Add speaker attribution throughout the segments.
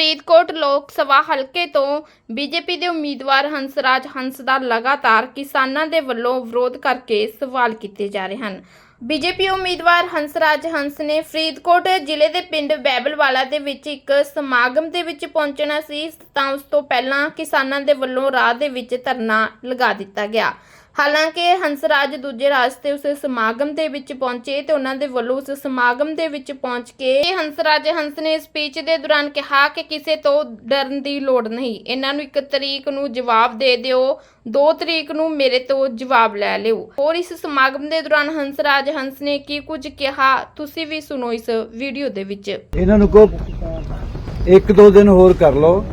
Speaker 1: ਫਰੀਦਕੋਟ ਲੋਕ ਸਭਾ ਹਲਕੇ ਤੋਂ ਬੀਜੇਪੀ ਦੇ ਉਮੀਦਵਾਰ ਹੰਸਰਾਜ ਹੰਸ ਦਾ ਲਗਾਤਾਰ ਕਿਸਾਨਾਂ ਦੇ ਵੱਲੋਂ ਵਿਰੋਧ ਕਰਕੇ ਸਵਾਲ ਕੀਤੇ ਜਾ ਰਹੇ ਹਨ। ਬੀਜੇਪੀ ਉਮੀਦਵਾਰ ਹੰਸਰਾਜ ਹੰਸ ਨੇ ਫਰੀਦਕੋਟ ਜ਼ਿਲ੍ਹੇ ਦੇ ਪਿੰਡ ਬੈਬਲਵਾਲਾ ਦੇ ਵਿੱਚ ਇੱਕ ਸਮਾਗਮ ਦੇ ਵਿੱਚ ਪਹੁੰਚਣਾ ਸੀ। ਤਾਂ ਉਸ ਤੋਂ ਪਹਿਲਾਂ ਕਿਸਾਨਾਂ ਦੇ ਵੱਲੋਂ ਰਾਹ ਦੇ ਵਿੱਚ ਧਰਨਾ ਲਗਾ ਦਿੱਤਾ ਗਿਆ। ਹਾਲਾਂਕਿ ਹੰਸਰਾਜ ਦੂਜੇ ਰਾਸਤੇ ਉਸ ਸਮਾਗਮ ਦੇ ਵਿੱਚ ਪਹੁੰਚੇ ਤੇ ਉਹਨਾਂ ਦੇ ਵੱਲੋਂ ਉਸ ਸਮਾਗਮ ਦੇ ਵਿੱਚ ਪਹੁੰਚ ਕੇ ਹੰਸਰਾਜ ਹੰਸ ਨੇ ਸਪੀਚ ਦੇ ਦੌਰਾਨ ਕਿਹਾ ਕਿ ਕਿਸੇ ਤੋਂ ਡਰਨ ਦੀ ਲੋੜ ਨਹੀਂ। ਇਹਨਾਂ ਨੂੰ ਇੱਕ ਤਰੀਕ ਨੂੰ ਜਵਾਬ ਦੇ ਦਿਓ 2 ਤਰੀਕ ਨੂੰ ਮੇਰੇ ਤੋਂ ਜਵਾਬ ਲੈ ਲਿਓ। ਹੋਰ ਇਸ ਸਮਾਗਮ ਦੇ ਦੌਰਾਨ ਹੰਸਰਾਜ ਹੰਸ ਨੇ ਕੀ ਕੁਝ ਕਿਹਾ ਤੁਸੀਂ ਵੀ ਸੁਣੋ ਇਸ ਵੀਡੀਓ ਦੇ ਵਿੱਚ।
Speaker 2: ਇਹਨਾਂ ਨੂੰ ਕੋ ਇੱਕ ਦੋ ਦਿਨ ਹੋਰ ਕਰ ਲਓ।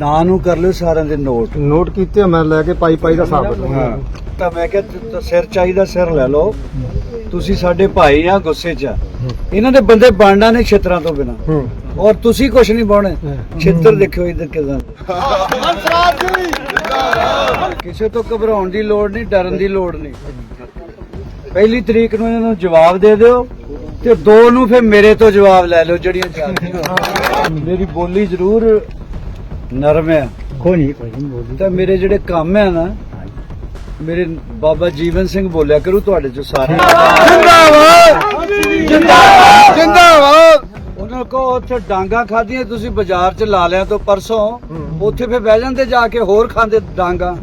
Speaker 2: ਨਾਂ ਨੂੰ ਕਰ ਲਿਓ ਸਾਰਿਆਂ ਦੇ ਨੋਟ।
Speaker 3: ਨੋਟ ਕੀਤੇ ਮੈਂ ਲੈ ਕੇ ਪਾਈ ਪਾਈ ਦਾ ਹਿਸਾਬ
Speaker 2: ਹਾਂ। ਤਾਂ ਮੈਂ ਕਿਹਾ ਤ- ਤ- ਸਿਰ ਚਾਹੀਦਾ ਸਿਰ ਲੈ ਲਓ। ਤੁਸੀਂ ਸਾਡੇ ਭਾਈ ਆ ਗੁੱਸੇ 'ਚ ਆ। ਇਹਨਾਂ ਦੇ ਬੰਦੇ ਬਣਨਾ ਨਹੀਂ ਛਿੱਤਰਾਂ ਤੋਂ ਬਿਨਾ।
Speaker 3: ਹੂੰ।
Speaker 2: ਔਰ ਤੁਸੀਂ ਕੁਛ ਨਹੀਂ ਬਾਉਣੇ ਛਿੱਤਰ ਦੇਖਿਓ ਇਧਰ ਕਿਦਾਂ। ਕਿਸੇ ਤੋਂ ਘਬਰਾਉਣ ਦੀ ਲੋੜ ਨਹੀਂ ਡਰਨ ਦੀ ਲੋੜ ਨਹੀਂ। ਪਹਿਲੀ ਤਰੀਕ ਨੂੰ ਇਹਨਾਂ ਨੂੰ ਜਵਾਬ ਦੇ ਦਿਓ ਤੇ ਦੋ ਨੂੰ ਫਿਰ ਮੇਰੇ ਤੋਂ ਜਵਾਬ ਲੈ ਲਓ ਜਿਹੜੀਆਂ ਚਾਹੀਦੀਆਂ ਮੇਰੀ ਬੋਲੀ ਜ਼ਰੂਰ ਨਰਮ ਹੈ
Speaker 3: ਕੋਈ ਨਹੀਂ ਕੋਈ ਨਹੀਂ ਬੋਲੀ।
Speaker 2: ਤਾਂ ਮੇਰੇ ਜਿਹੜੇ ਕੰਮ ਹੈ ਨਾ ਮੇਰੇ ਬਾਬਾ ਜੀਵਨ ਸਿੰਘ ਬੋਲਿਆ ਕਰੂ ਤੁਹਾਡੇ ਚ ਸਾਰੇ। ਜਿੰਦਾਬਾਦ! ਜਿੰਦਾਬਾਦ! ਜਿੰਦਾਬਾਦ! ਉਹਨਾਂ ਕੋ ਉੱਥੇ ਡਾਂਗਾ ਖਾਧੀਆਂ ਤੁਸੀਂ ਬਾਜ਼ਾਰ ਚ ਲਾ ਲਿਆ ਤੋਂ ਪਰਸੋਂ। ਉੱਥੇ ਫੇ ਬਹਿ ਜਾਂਦੇ ਜਾ ਕੇ ਹੋਰ ਖਾਂਦੇ ਡਾਂਗਾ।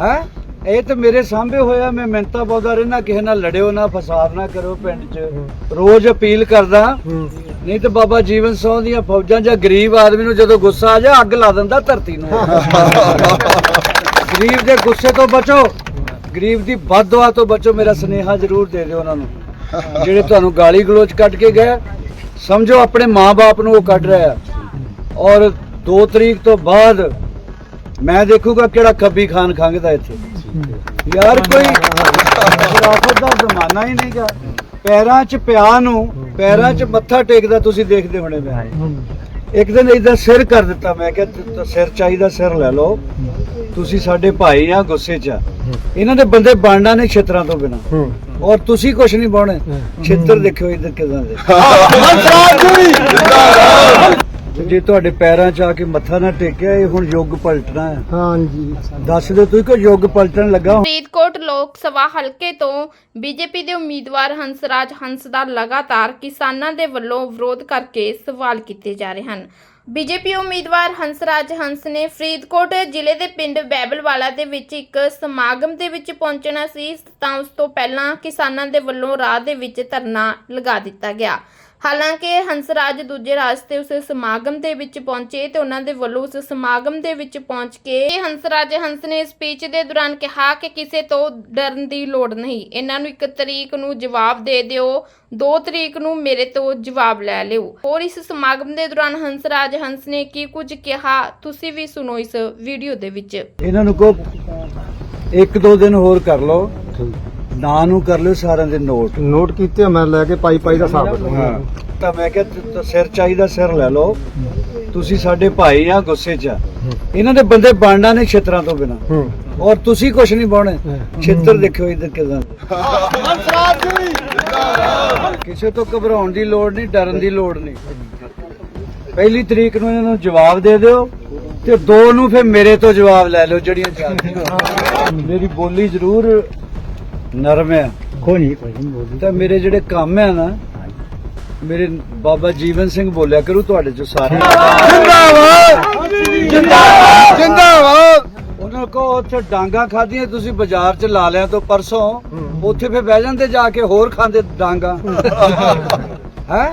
Speaker 2: ਹੈ। ਇਹ ਤਾਂ ਮੇਰੇ ਸਾਹਮਣੇ ਹੋਇਆ ਮੈਂ ਮਿੰਤਾ ਪਾਉਂਦਾ ਰਹਿਣਾ ਕਿਸੇ ਨਾਲ ਲੜਿਓ ਨਾ ਫਸਾਦ ਨਾ ਕਰੋ ਪਿੰਡ 'ਚ। ਰੋਜ਼ ਅਪੀਲ ਕਰਦਾ ਨਹੀਂ ਤੇ ਬਾਬਾ ਜੀਵਨ ਸਿੰਘ ਦੀਆਂ ਫੌਜਾਂ ਜਾਂ ਗਰੀਬ ਆਦਮੀ ਨੂੰ ਜਦੋਂ ਗੁੱਸਾ ਆ ਜਾ, ਅੱਗ ਲਾ ਦਿੰਦਾ ਧਰਤੀ ਨੂੰ। ਗਰੀਬ ਦੇ ਗੁੱਸੇ ਤੋਂ ਬਚੋ। ਗਰੀਬ ਦੀ ਬਦਦੁਆ ਤੋਂ ਬਚੋ, ਮੇਰਾ ਸਨੇਹਾ ਜ਼ਰੂਰ ਦੇ ਦਿਓ ਉਹਨਾਂ ਨੂੰ। ਜਿਹੜੇ ਤੁਹਾਨੂੰ ਗਾਲੀ ਗਲੋਚ ਕੱਢ ਕੇ ਗਏ, ਸਮਝੋ ਆਪਣੇ ਮਾਪੇ ਨੂੰ ਉਹ ਕੱਢ ਰਿਹਾ ਔਰ 2 ਤਰੀਕ ਤੋਂ ਬਾਅਦ ਮੈਂ ਦੇਖੂਗਾ ਕਿਹੜਾ ਕੱਬੀ ਖਾਨ ਖੰਗਦਾ ਇੱਥੇ। ਯਾਰ ਕੋਈ ਖਿਲਾਫਤ ਦਾ ਜ਼ਮਾਨਾ ਹੀ ਨਹੀਂਗਾ ਪੈਰਾਂ 'ਚ ਪਿਆ ਨੂੰ ਪੈਰਾਂ 'ਚ ਮੱਥਾ ਟੇਕਦਾ ਤੁਸੀਂ ਦੇਖਦੇ ਹੋਣੇ ਮੈਂ। ਇੱਕ ਦਿਨ ਇਦਾਂ ਸਿਰ ਕਰ ਦਿੱਤਾ ਮੈਂ ਕਿਹਾ ਸਿਰ ਚਾਹੀਦਾ ਸਿਰ ਲੈ ਲਓ। ਤੁਸੀਂ ਸਾਡੇ ਭਾਈ ਆ ਗੁੱਸੇ 'ਚ। ਆ। ਇਹਨਾਂ ਦੇ ਬੰਦੇ ਬਣਨਾ ਨਹੀਂ ਛਿੱਤਰਾਂ ਤੋਂ ਬਿਨਾ। ਔਰ ਤੁਸੀਂ ਕੁਛ ਨਹੀਂ ਬਾਉਣੇ ਛਿੱਤਰ ਦੇਖਿਓ ਇਧਰ ਕਿਦਾਂ ਦੇ। ਤੇ ਜੇ ਤੁਹਾਡੇ ਪੈਰਾਂ 'ਚ ਆ ਕੇ ਮੱਥਾ ਨਾ ਟੇਕਿਆ ਇਹ ਹੁਣ ਯੁੱਗ ਪਲਟਣਾ ਹੈ।
Speaker 3: ਹਾਂਜੀ।
Speaker 2: ਦੱਸ ਦਿਓ ਤੁਸੀਂ ਕਿ ਯੁੱਗ ਪਲਟਣ ਲੱਗਾ
Speaker 1: ਫਰੀਦਕੋਟ ਲੋਕ ਸਭਾ ਹਲਕੇ ਤੋਂ ਬੀਜੇਪੀ ਦੇ ਉਮੀਦਵਾਰ ਹੰਸਰਾਜ ਹੰਸ ਦਾ ਲਗਾਤਾਰ ਕਿਸਾਨਾਂ ਦੇ ਵੱਲੋਂ ਵਿਰੋਧ ਕਰਕੇ ਸਵਾਲ ਕੀਤੇ ਜਾ ਰਹੇ ਹਨ। ਬੀਜੇਪੀ ਉਮੀਦਵਾਰ ਹੰਸਰਾਜ ਹੰਸ ਨੇ ਫਰੀਦਕੋਟ ਜ਼ਿਲ੍ਹੇ ਦੇ ਪਿੰਡ ਬੈਬਲਵਾਲਾ ਦੇ ਵਿੱਚ ਇੱਕ ਸਮਾਗਮ ਦੇ ਵਿੱਚ ਪਹੁੰਚਣਾ ਸੀ। ਤਾਂ ਉਸ ਤੋਂ ਪਹਿਲਾਂ ਕਿਸਾਨਾਂ ਦੇ ਵੱਲੋਂ ਰਾਹ ਦੇ ਵਿੱਚ ਧਰਨਾ ਲਗਾ ਦਿੱਤਾ ਗਿਆ। ਹਾਲਾਂਕਿ ਹੰਸਰਾਜ ਦੂਜੇ ਰਾਸਤੇ ਉਸ ਸਮਾਗਮ ਦੇ ਵਿੱਚ ਪਹੁੰਚੇ ਤੇ ਉਹਨਾਂ ਦੇ ਵੱਲੋਂ ਉਸ ਸਮਾਗਮ ਦੇ ਵਿੱਚ ਪਹੁੰਚ ਕੇ ਹੰਸਰਾਜ ਹੰਸ ਨੇ ਸਪੀਚ ਦੇ ਦੌਰਾਨ ਕਿਹਾ ਕਿ ਕਿਸੇ ਤੋਂ ਡਰਨ ਦੀ ਲੋੜ ਨਹੀਂ। ਇਹਨਾਂ ਨੂੰ ਇੱਕ ਤਰੀਕ ਨੂੰ ਜਵਾਬ ਦੇ ਦਿਓ 2 ਤਰੀਕ ਨੂੰ ਮੇਰੇ ਤੋਂ ਜਵਾਬ ਲੈ ਲਿਓ। ਹੋਰ ਇਸ ਸਮਾਗਮ ਦੇ ਦੌਰਾਨ ਹੰਸਰਾਜ ਹੰਸ ਨੇ ਕੀ ਕੁਝ ਕਿਹਾ, ਤੁਸੀਂ ਵੀ ਸੁਣੋ ਇਸ ਵੀਡੀਓ ਦੇ ਵਿੱਚ।
Speaker 2: ਇਹਨਾਂ ਨੂੰ ਕੋ ਇੱਕ ਦੋ ਦਿਨ ਹੋਰ ਕਰ ਲਓ। ਨਾਂ ਨੂੰ ਕਰ ਲਿਓ ਸਾਰਿਆਂ ਦੇ ਨੋਟ।
Speaker 3: ਨੋਟ ਕੀਤੇ ਮੈਂ ਲੈ ਕੇ ਪਾਈ ਪਾਈ ਦਾ ਹਿਸਾਬ
Speaker 2: ਹਾਂ। ਤਾਂ ਮੈਂ ਕਿਹਾ ਤ- ਤ- ਸਿਰ ਚਾਹੀਦਾ ਸਿਰ ਲੈ ਲਓ। ਤੁਸੀਂ ਸਾਡੇ ਭਾਈ ਆ ਗੁੱਸੇ 'ਚ ਆ। ਇਹਨਾਂ ਦੇ ਬੰਦੇ ਬਣਨਾ ਨਹੀਂ ਛਿੱਤਰਾਂ ਤੋਂ ਬਿਨਾ।
Speaker 3: ਹੂੰ।
Speaker 2: ਔਰ ਤੁਸੀਂ ਕੁਛ ਨਹੀਂ ਬਾਉਣੇ ਛਿੱਤਰ ਦੇਖਿਓ ਇਧਰ ਕਿਦਾਂ। ਕਿਸੇ ਤੋਂ ਘਬਰਾਉਣ ਦੀ ਲੋੜ ਨਹੀਂ ਡਰਨ ਦੀ ਲੋੜ ਨਹੀਂ। ਪਹਿਲੀ ਤਰੀਕ ਨੂੰ ਇਹਨਾਂ ਨੂੰ ਜਵਾਬ ਦੇ ਦਿਓ ਤੇ ਦੋ ਨੂੰ ਫਿਰ ਮੇਰੇ ਤੋਂ ਜਵਾਬ ਲੈ ਲਓ ਜਿਹੜੀਆਂ ਚਾਹੀਦੀਆਂ ਮੇਰੀ ਬੋਲੀ ਜ਼ਰੂਰ ਨਰਮ ਹੈ
Speaker 3: ਕੋਈ ਨਹੀਂ ਕੋਈ ਨਹੀਂ ਬੋਲੀ।
Speaker 2: ਤਾਂ ਮੇਰੇ ਜਿਹੜੇ ਕੰਮ ਹੈ ਨਾ ਮੇਰੇ ਬਾਬਾ ਜੀਵਨ ਸਿੰਘ ਬੋਲਿਆ ਕਰੂ ਤੁਹਾਡੇ ਚ ਸਾਰੇ। ਜਿੰਦਾਬਾਦ! ਜਿੰਦਾਬਾਦ! ਜਿੰਦਾਬਾਦ! ਉਹਨਾਂ ਕੋ ਉੱਥੇ ਡਾਂਗਾ ਖਾਧੀਆਂ ਤੁਸੀਂ ਬਾਜ਼ਾਰ ਚ ਲਾ ਲਿਆ ਤੋਂ ਪਰਸੋਂ। ਉੱਥੇ ਫੇ ਬਹਿ ਜਾਂਦੇ ਜਾ ਕੇ ਹੋਰ ਖਾਂਦੇ ਡਾਂਗਾ। ਹੈ?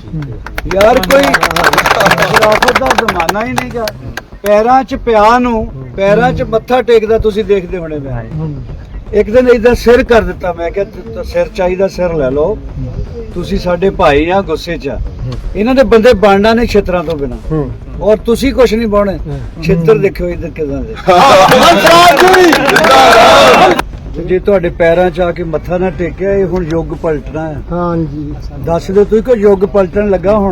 Speaker 2: ਯਾਰ ਕੋਈ ਖਿਲਾਫਤ ਦਾ ਜ਼ਮਾਨਾ ਹੀ ਨਹੀਂਗਾ ਪੈਰਾਂ 'ਚ ਪਿਆ ਨੂੰ ਪੈਰਾਂ 'ਚ ਮੱਥਾ ਟੇਕਦਾ ਤੁਸੀਂ ਦੇਖਦੇ ਹੋਣੇ ਮੈਂ। ਇੱਕ ਦਿਨ ਇਦਾਂ ਸਿਰ ਕਰ ਦਿੱਤਾ ਮੈਂ ਕਿਹਾ ਸਿਰ ਚਾਹੀਦਾ ਸਿਰ ਲੈ ਲਓ। ਤੁਸੀਂ ਸਾਡੇ ਭਾਈ ਆ ਗੁੱਸੇ 'ਚ। ਇਹਨਾਂ ਦੇ ਬੰਦੇ ਬਣਨਾ ਨੇ ਛੇਤਰਾਂ ਤੋਂ ਬਿਨਾ। ਔਰ ਤੁਸੀਂ ਕੁਛ ਨਹੀਂ ਬਾਉਣੇ ਛੇਤਰ ਦੇਖਿਓ ਇਧਰ ਕਿਦਾਂ ਦੇ। ਤੇ ਜੇ ਤੁਹਾਡੇ ਪੈਰਾਂ 'ਚ ਆ ਕੇ ਮੱਥਾ ਨਾ ਟੇਕਿਆ ਇਹ ਹੁਣ ਯੁੱਗ ਪਲਟਣਾ ਹੈ।
Speaker 3: ਹਾਂਜੀ।
Speaker 2: ਦੱਸ ਦਿਓ ਤੁਸੀਂ ਕਿ ਯੁੱਗ ਪਲਟਣ ਲੱਗਾ ਹੁਣ?